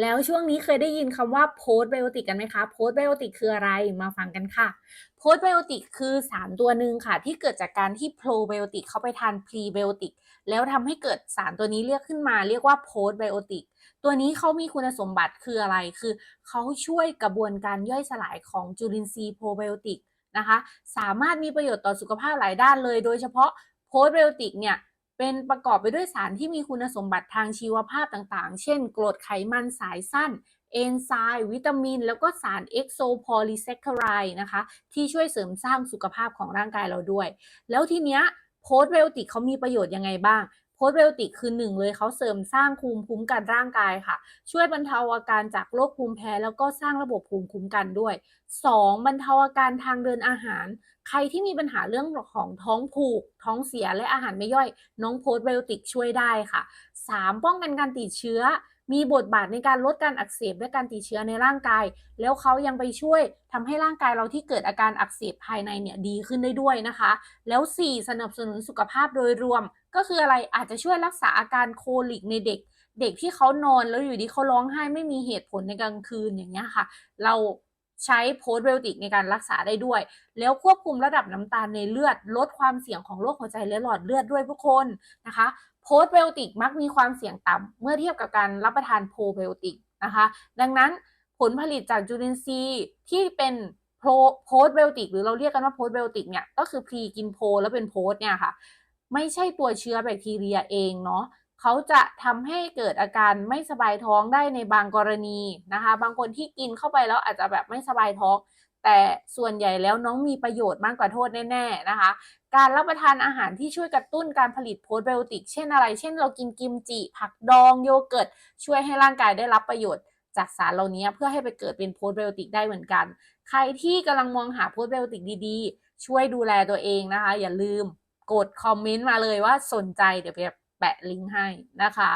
แล้วช่วงนี้เคยได้ยินคำว่าโพสไบโอติกกันไหมคะโพสไบโอติกคืออะไรมาฟังกันค่ะโพสไบโอติกคือสารตัวหนึ่งค่ะ ที่เกิดจากการที่โปรไบโอติกเข้าไปทานพรีไบโอติกแล้วทำให้เกิดสารตัวนี้เรียกขึ้นมา เรียกว่าโพสไบโอติกตัวนี้เขามีคุณสมบัติคืออะไรคือเขาช่วยกระบวนการย่อยสลายของจุลินทรีย์โปรไบโอติกนะคะ สามารถมีประโยชน์ต่อสุขภาพหลายด้านเลย โดยเฉพาะโพสไบโอติกเนี่ย เป็นประกอบไปด้วยสารที่มีคุณสมบัติทางชีวภาพต่างๆ เช่น กรดไขมันสายสั้น เอนไซม์วิตามิน แล้วก็สารเอ็กโซโพลิแซคคาไรนะคะ ที่ช่วยเสริมสร้างสุขภาพของร่างกายเราด้วย แล้วทีเนี้ยโพสไบโอติกเขามีประโยชน์ยังไงบ้าง โพสเบลติกคือหนึ่งเลยเขาเสริมสร้างภูมิคุ้มกันร่างกายค่ะ ช่วยบรรเทาอาการจากโรคภูมิแพ้ แล้วก็สร้างระบบภูมิคุ้มกันด้วย 2. บรรเทาอาการทางเดินอาหาร ใครที่มีปัญหาเรื่องของท้องผูก ท้องเสียและอาหารไม่ย่อย น้องโพสเบลติกช่วยได้ค่ะ 3. ป้องกันการติดเชื้อ มีบทบาทในการลดการอักเสบและการติดเชื้อในร่างกาย แล้วเขายังไปช่วยทำให้ร่างกายเราที่เกิดอาการอักเสบภายในเนี่ยดีขึ้นได้ด้วยนะคะ แล้ว 4. สนับสนุนสุขภาพโดยรวม ก็คืออะไรอาจจะช่วยรักษาอาการโคลิกในเด็ก เด็กที่เขานอนแล้วอยู่ดีเขาร้องไห้ไม่มีเหตุผลในกลางคืนอย่างเงี้ยค่ะ เรา ใช้โพสต์ไบโอติกในการรักษาได้ด้วย แล้วควบคุมระดับน้ำตาลในเลือด ลดความเสี่ยงของโรคหัวใจและหลอดเลือดด้วยทุกคนนะคะโพสต์ไบโอติกมักมีความเสี่ยงต่ำเมื่อเทียบกับการรับประทานโพไบโอติกนะคะดังนั้นผลผลิตจากจุลินทรีย์ที่เป็นโพสต์ไบโอติกหรือเราเรียกกันว่าโพสต์ไบโอติกเนี่ยก็คือพรีกินโพแล้วเป็นโพสเนี่ยค่ะ ไม่ใช่ตัวเชื้อแบคทีเรียเองเนาะ เขาจะทำให้เกิดอาการไม่สบายท้องได้ในบางกรณีนะคะ บางคนที่กินเข้าไปแล้วอาจจะแบบไม่สบายท้อง แต่ส่วนใหญ่แล้วน้องมีประโยชน์มากกว่าโทษแน่ๆนะคะ การรับประทานอาหารที่ช่วยกระตุ้นการผลิตโพสไบโอติกเช่นอะไร เช่นเรากินกิมจิ ผักดองโยเกิร์ตช่วยให้ร่างกายได้รับประโยชน์จากสารเหล่านี้เพื่อให้ไปเกิดเป็นโพสไบโอติกได้เหมือนกัน ใครที่กำลังมองหาโพสไบโอติกดีๆ ช่วยดูแลตัวเองนะคะ อย่าลืมกดคอมเมนต์มาเลยว่าสนใจเดี๋ยวไป แปะลิงก์ให้นะคะ